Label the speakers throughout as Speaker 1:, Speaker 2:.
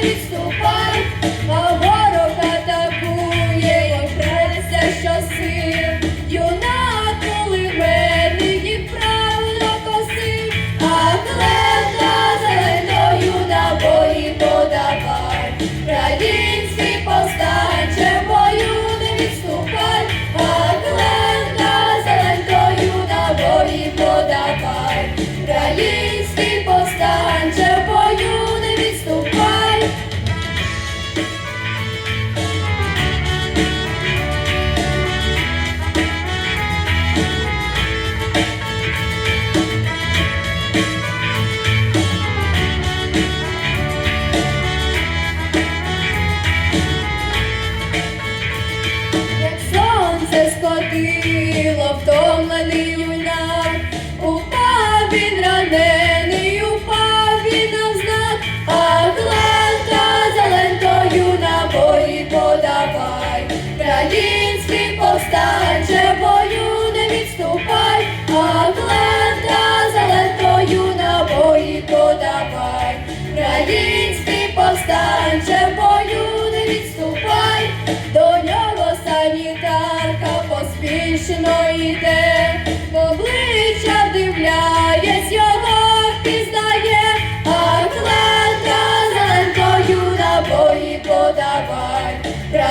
Speaker 1: відступай, а ворог атакує, я впрелися, що сил. Юнак кулеметників правильно косив, атлета зеленою на бої подавай. Радінський повстанче бою не відступай, атлета зеленою на бої подавай.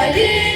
Speaker 1: ali.